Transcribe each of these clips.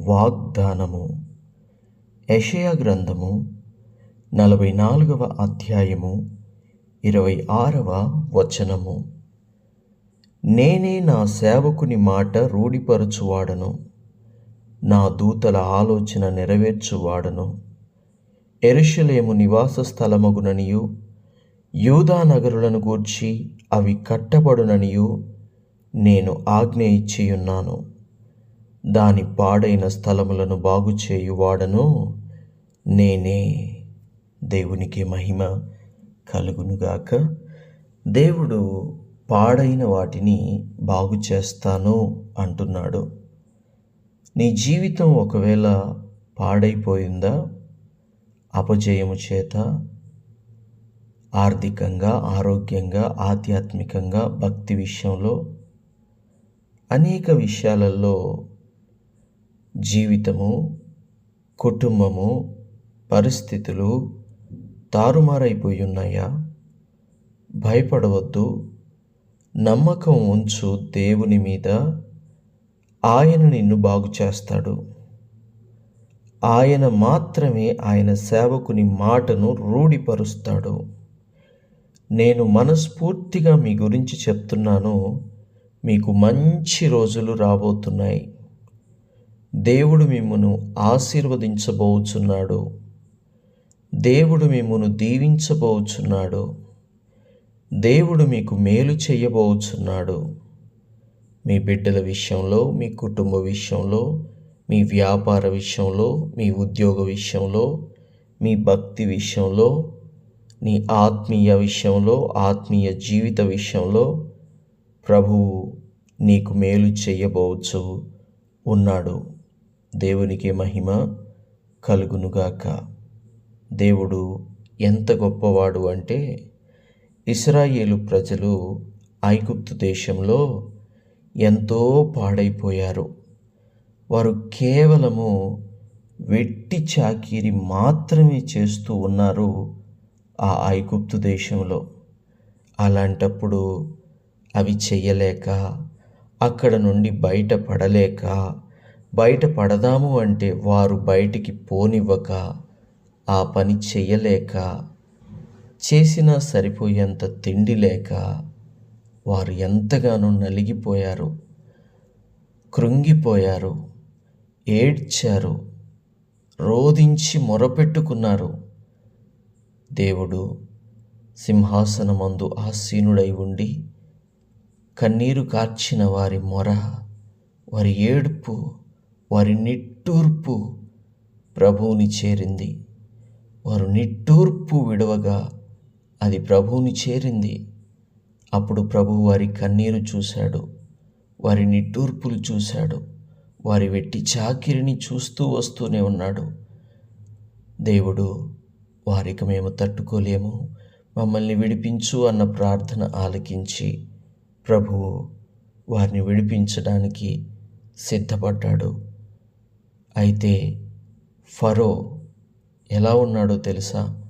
వాగ్దానము. యషయా గ్రంథము నలభై నాలుగవ అధ్యాయము ఇరవై ఆరవ వచనము. నేనే నా సేవకుని మాట రూఢిపరచువాడను నా దూతల ఆలోచన నెరవేర్చువాడను. ఎరుషలేము నివాస స్థలమగుననియు యూదా నగరులను గూర్చి అవి కట్టబడుననియు నేను ఆజ్ఞ ఇచ్చియున్నాను. దాని పాడైన స్థలములను బాగు చేయువాడను నేనే. దేవునికి మహిమ కలుగునుగాక. దేవుడు పాడైన వాటిని బాగు చేస్తాను అంటున్నాడు. నీ జీవితం ఒకవేళ పాడైపోయిందా? అపజయము చేత ఆర్థికంగా ఆరోగ్యంగా ఆధ్యాత్మికంగా భక్తి విషయంలో అనేక విషయాలలో జీవితము కుటుంబము పరిస్థితులు తారుమారైపోయి ఉన్నాయా భయపడవద్దు. నమ్మకం ఉంచు దేవుని మీద. ఆయన నిన్ను బాగు చేస్తాడు. ఆయన మాత్రమే ఆయన సేవకుని మాటను రూఢిపరుస్తాడు. నేను మనస్ఫూర్తిగా మీ గురించి చెప్తున్నాను. మీకు మంచి రోజులు రాబోతున్నాయి. దేవుడు మిమ్మను ఆశీర్వదించబోచున్నాడు. దేవుడు మిమ్మను దీవించబోచున్నాడు. దేవుడు మీకు మేలు చేయబోచున్నాడు. మీ బిడ్డల విషయంలో మీ కుటుంబ విషయంలో మీ వ్యాపార విషయంలో మీ ఉద్యోగ విషయంలో మీ భక్తి విషయంలో నీ ఆత్మీయ విషయంలో ఆత్మీయ జీవిత విషయంలో ప్రభువు నీకు మేలు చేయబోచు ఉన్నాడు. దేవునికి మహిమ కలుగునుగాక. దేవుడు ఎంత గొప్పవాడు అంటే ఇస్రాయేలు ప్రజలు ఐగుప్తు దేశంలో ఎంతో పాడైపోయారు. వారు కేవలము వెట్టి చాకిరి మాత్రమే చేస్తూ ఉన్నారు ఆ ఐగుప్తు దేశంలో. అలాంటప్పుడు అవి చెయ్యలేక అక్కడ నుండి బయటపడలేక బయట పడదాము అంటే వారు బయటికి పోనివ్వక ఆ పని చెయ్యలేక చేసినా సరిపోయేంత తిండి లేక వారు ఎంతగానో నలిగిపోయారు కృంగిపోయారు ఏడ్చారు రోధించి మొరపెట్టుకున్నారు. దేవుడు సింహాసనమందు ఆసీనుడై ఉండి కన్నీరు కార్చిన వారి మొర వారి ఏడుపు వారి నిట్టూర్పు ప్రభువుని చేరింది. వారు నిట్టూర్పు విడవగా అది ప్రభువుని చేరింది. అప్పుడు ప్రభు వారి కన్నీరు చూశాడు. వారి నిట్టూర్పులు చూశాడు. వారి వెట్టి చాకిరిని చూస్తూ వస్తూనే ఉన్నాడు. దేవుడు వారికి మేము తట్టుకోలేము. మమ్మల్ని విడిపించు అన్న ప్రార్థన ఆలకించి ప్రభువు వారిని విడిపించడానికి సిద్ధపడ్డాడు. అయితే ఫరో ఎలా ఉన్నాడో తెలుసా?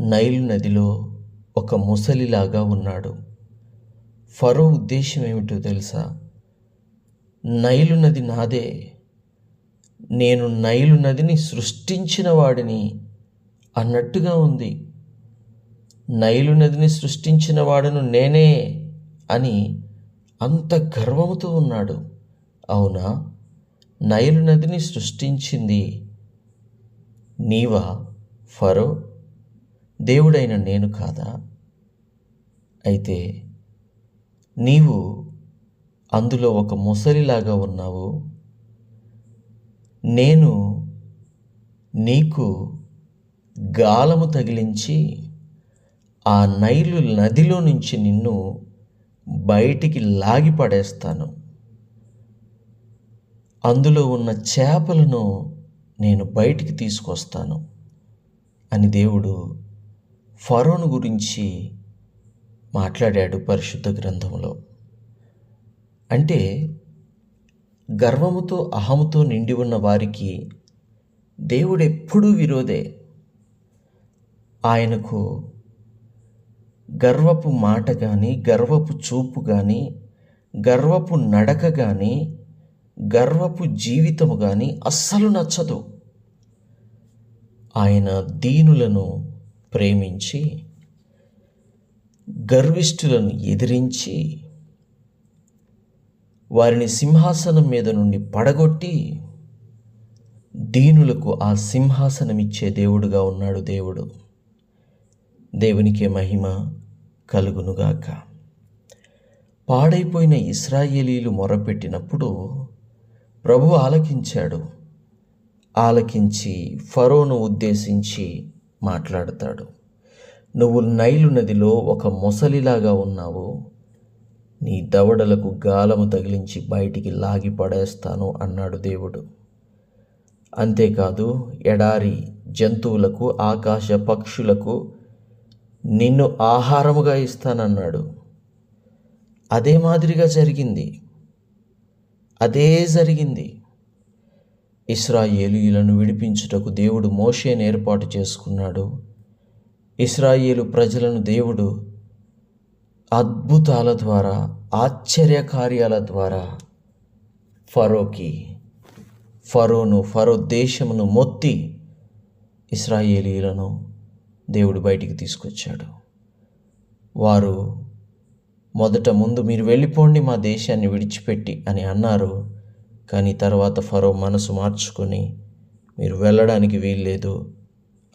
నైలు నదిలో ఒక ముసలిలాగా ఉన్నాడు. ఫరో ఉద్దేశం ఏమిటో తెలుసా? నైలు నది నాదే. నేను నైలు నదిని సృష్టించిన వాడిని అన్నట్టుగా ఉంది. నైలు నదిని సృష్టించిన వాడును నేనే అని అంత గర్వముతో ఉన్నాడు. అవునా? నైలు నదిని సృష్టించింది నీవా ఫరో దేవుడైన నేను కాదా? అయితే నీవు అందులో ఒక ముసలిలాగా ఉన్నావు. నేను నీకు గాలము తగిలించి ఆ నైలు నదిలో నుంచి నిన్ను బయటికి లాగి పడేస్తాను. అందులో ఉన్న చేపలను నేను బయటికి తీసుకొస్తాను అని దేవుడు ఫరోను గురించి మాట్లాడాడు పరిశుద్ధ గ్రంథంలో. అంటే గర్వముతో అహముతో నిండి ఉన్న వారికి దేవుడు ఎప్పుడూ విరోధే. ఆయనకు గర్వపు మాట కానీ గర్వపు చూపు కానీ గర్వపు నడక కానీ గర్వపు జీవితము కానీ అస్సలు నచ్చదు. ఆయన దీనులను ప్రేమించి గర్విష్ఠులను ఎదిరించి వారిని సింహాసనం మీద నుండి పడగొట్టి దీనులకు ఆ సింహాసనం ఇచ్చే దేవుడుగా ఉన్నాడు దేవుడు. దేవునికే మహిమ కలుగునుగాక. పాడైపోయిన ఇస్రాయేలీలు మొరపెట్టినప్పుడు ప్రభు ఆలకించాడు. ఆలకించి ఫరోను ఉద్దేశించి మాట్లాడతాడు. నువ్వు నైలు నదిలో ఒక మొసలిలాగా ఉన్నావు. నీ దవడలకు గాలము తగిలించి బయటికి లాగి పడేస్తాను అన్నాడు దేవుడు. అంతేకాదు ఎడారి జంతువులకు ఆకాశ పక్షులకు నిన్ను ఆహారముగా ఇస్తానన్నాడు. అదే మాదిరిగా జరిగింది. అదే జరిగింది. ఇస్రాయేలీలను విడిపించుటకు దేవుడు మోషేను ఏర్పాటు చేసుకున్నాడు. ఇస్రాయేలు ప్రజలను దేవుడు అద్భుతాల ద్వారా ఆశ్చర్య కార్యాల ద్వారా ఫరోకి ఫరోను ఫరో దేశమును మొత్తి ఇస్రాయేలీలను దేవుడు బయటికి తీసుకొచ్చాడు. వారు మొదట ముందు మీరు వెళ్ళిపోండి మా దేశాన్ని విడిచిపెట్టి అని అన్నారు. కానీ తర్వాత ఫరో మనసు మార్చుకొని మీరు వెళ్ళడానికి వీల్లేదు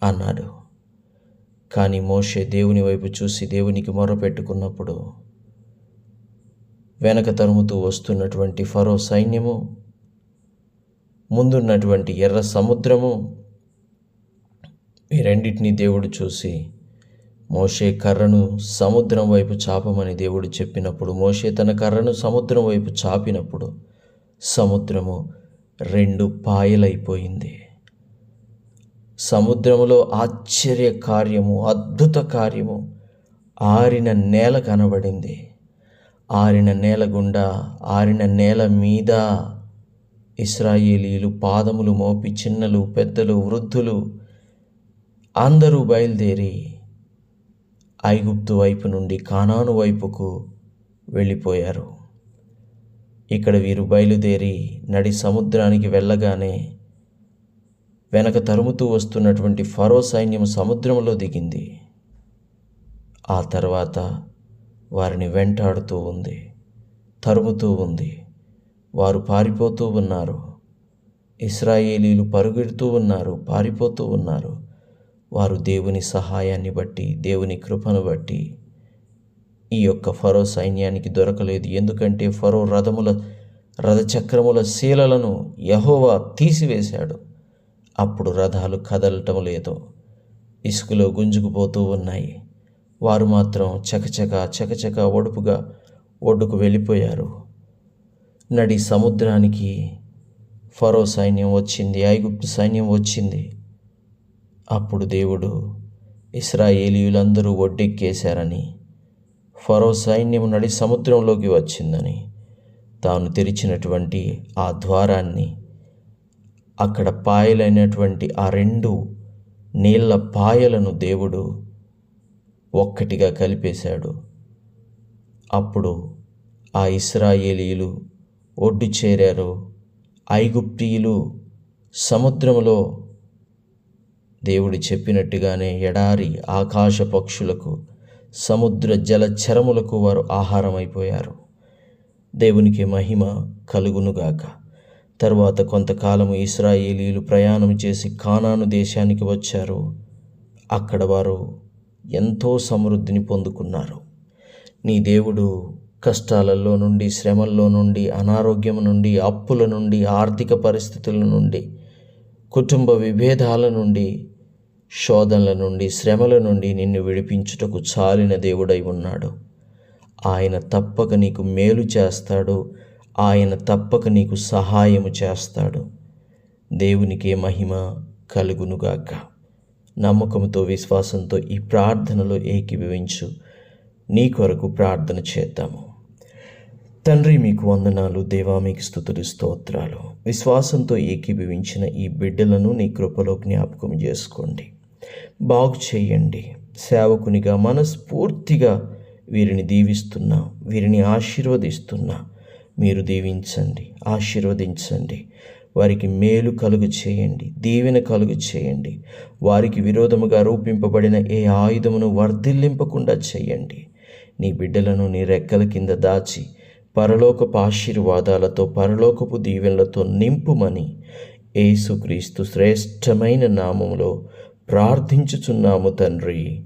అన్నాడు. కానీ మోషే దేవుని వైపు చూసి దేవునికి మొరపెట్టుకున్నప్పుడు వెనక తరుముతూ వస్తున్నటువంటి ఫరో సైన్యము ముందున్నటువంటి ఎర్ర సముద్రము ఈ రెండింటినీ దేవుడు చూసి మోషే కర్రను సముద్రం వైపు చాపమని దేవుడు చెప్పినప్పుడు మోషే తన కర్రను సముద్రం వైపు చాపినప్పుడు సముద్రము రెండు పాయలైపోయింది. సముద్రములో ఆశ్చర్య కార్యము అద్భుత కార్యము. ఆరిన నేల కనబడింది. ఆరిన నేల గుండా ఆరిన నేల మీద ఇస్రాయేలీలు పాదములు మోపి చిన్నలు పెద్దలు వృద్ధులు అందరూ బయలుదేరి ఐగుప్తు వైపు నుండి కానాను వైపుకు వెళ్ళిపోయారు. ఇక్కడ వీరు బయలుదేరి నడి సముద్రానికి వెళ్ళగానే వెనక తరుముతూ వస్తున్నటువంటి ఫరో సైన్యం సముద్రంలో దిగింది. ఆ తర్వాత వారిని వెంటాడుతూ ఉంది తరుముతూ ఉంది. వారు పారిపోతూ ఉన్నారు ఇస్రాయేలీలు పరుగెడుతూ ఉన్నారు పారిపోతూ ఉన్నారు. వారు దేవుని సహాయాన్ని బట్టి దేవుని కృపను బట్టి ఈ యొక్క ఫరో సైన్యానికి దొరకలేదు. ఎందుకంటే ఫరో రథముల రథచక్రముల శీలలను యహోవా తీసివేశాడు. అప్పుడు రథాలు కదలటం లేదు. ఇసుకలో గుంజుకుపోతూ ఉన్నాయి. వారు మాత్రం చకచక చకచక ఒడుపుగా ఒడ్డుకు వెళ్ళిపోయారు. నడి సముద్రానికి ఫరో సైన్యం వచ్చింది ఐగుప్తు సైన్యం వచ్చింది. అప్పుడు దేవుడు ఇస్రాయేలీయులందరూ ఒడ్డెక్కేశారని ఫరో సైన్యం నడి సముద్రంలోకి వచ్చిందని తాను తెరిచినటువంటి ఆ ద్వారాన్ని అక్కడ పాయలైనటువంటి ఆ రెండు నీళ్ళ పాయలను దేవుడు ఒక్కటిగా కలిపేశాడు. అప్పుడు ఆ ఇస్రాయేలీలు ఒడ్డు చేరారు ఐగుప్తీయులు సముద్రంలో దేవుడు చెప్పినట్టుగానే ఎడారి ఆకాశ పక్షులకు సముద్ర జలచరములకు వారు ఆహారం అయిపోయారు దేవునికి మహిమ కలుగునుగాక. తర్వాత కొంతకాలము ఇస్రాయేలీలు ప్రయాణం చేసి కానాను దేశానికి వచ్చారు. అక్కడ వారు ఎంతో సమృద్ధిని పొందుకున్నారు. నీ దేవుడు కష్టాలలో నుండి శ్రమల్లో నుండి అనారోగ్యం నుండి అప్పుల నుండి ఆర్థిక పరిస్థితుల నుండి కుటుంబ విభేదాల నుండి శోధనల నుండి శ్రమల నుండి నిన్ను విడిపించుటకు చాలిన దేవుడై ఉన్నాడు. ఆయన తప్పక నీకు మేలు చేస్తాడు. ఆయన తప్పక నీకు సహాయము చేస్తాడు. దేవునికే మహిమ కలుగునుగాక నమ్మకంతో విశ్వాసంతో ఈ ప్రార్థనలో ఏకీభవించు. నీ కొరకు ప్రార్థన చేద్దాము. తండ్రి మీకు వందనాలు. దేవా మీకు స్థుతులు స్తోత్రాలు. విశ్వాసంతో ఏకీభవించిన ఈ బిడ్డలను నీ కృపలో జ్ఞాపకం చేసుకోండి. బాగు చేయండి సేవకునిగా మనస్ఫూర్తిగా వీరిని దీవిస్తున్నా వీరిని ఆశీర్వదిస్తున్నా. మీరు దీవించండి ఆశీర్వదించండి. వారికి మేలు కలుగు చేయండి దీవెన కలుగు చేయండి వారికి విరోధముగా రూపింపబడిన ఏ ఆయుధమును వర్ధిల్లింపకుండా చేయండి. నీ బిడ్డలను నీ రెక్కల కింద దాచి పరలోకపు ఆశీర్వాదాలతో పరలోకపు దీవెనలతో నింపుమని ఏసుక్రీస్తు శ్రేష్టమైన నామములో ప్రార్థించుచున్నాము తండ్రి.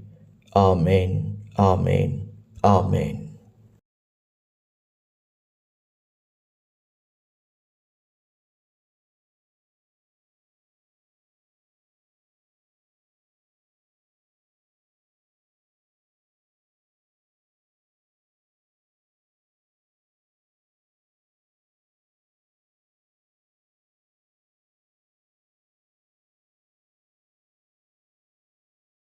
ఆమెన్. ఆమెన్. ఆమెన్.